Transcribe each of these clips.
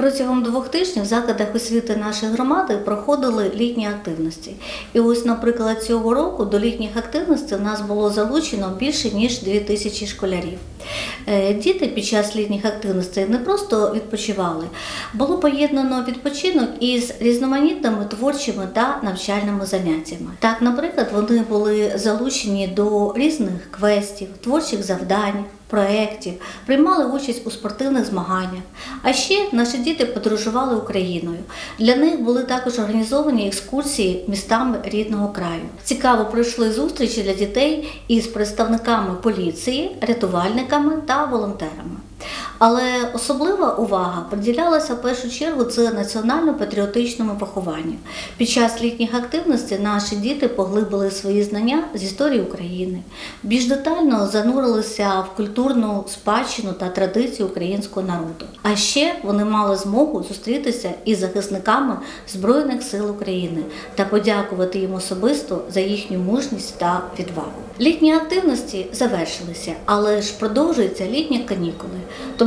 Протягом двох тижнів в закладах освіти нашої громади проходили літні активності. І ось, наприклад, цього року до літніх активностей у нас було залучено більше ніж 2 тисячі школярів. Е, Діти під час літніх активностей не просто відпочивали, було поєднано відпочинок із різноманітними творчими та навчальними заняттями. Так, наприклад, вони були залучені до різних квестів, творчих завдань. Проєктів, приймали участь у спортивних змаганнях. А ще наші діти подорожували Україною. Для них були також організовані екскурсії містами рідного краю. Цікаво пройшли зустрічі для дітей із представниками поліції, рятувальниками та волонтерами. Але особлива увага приділялася в першу чергу це національно-патріотичному вихованню. Під час літніх активностей наші діти поглибили свої знання з історії України, більш детально занурилися в культурну спадщину та традиції українського народу. А ще вони мали змогу зустрітися із захисниками Збройних сил України та подякувати їм особисто за їхню мужність та відвагу. Літні активності завершилися, але ж продовжуються літні канікули.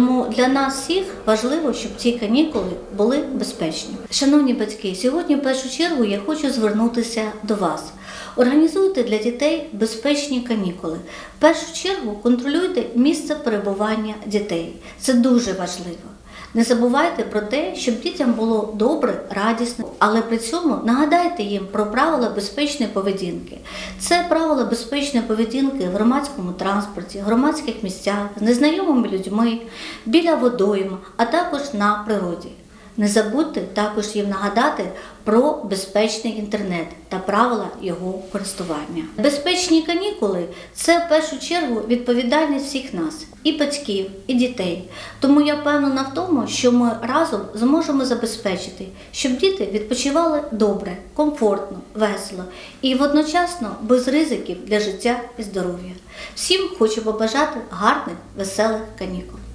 Тому для нас всіх важливо, щоб ці канікули були безпечні. Шановні батьки, сьогодні в першу чергу я хочу звернутися до вас. Організуйте для дітей безпечні канікули. В першу чергу контролюйте місце перебування дітей. Це дуже важливо. Не забувайте про те, щоб дітям було добре, радісно, але при цьому нагадайте їм про правила безпечної поведінки. Це правила безпечної поведінки в громадському транспорті, громадських місцях, з незнайомими людьми, біля водойм, а також на природі. Не забудьте також їм нагадати про безпечний інтернет та правила його користування. Безпечні канікули це в першу чергу відповідальність всіх нас, і батьків, і дітей. Тому я впевнена в тому, що ми разом зможемо забезпечити, щоб діти відпочивали добре, комфортно, весело і водночасно без ризиків для життя і здоров'я. Всім хочу побажати гарних, веселих канікул.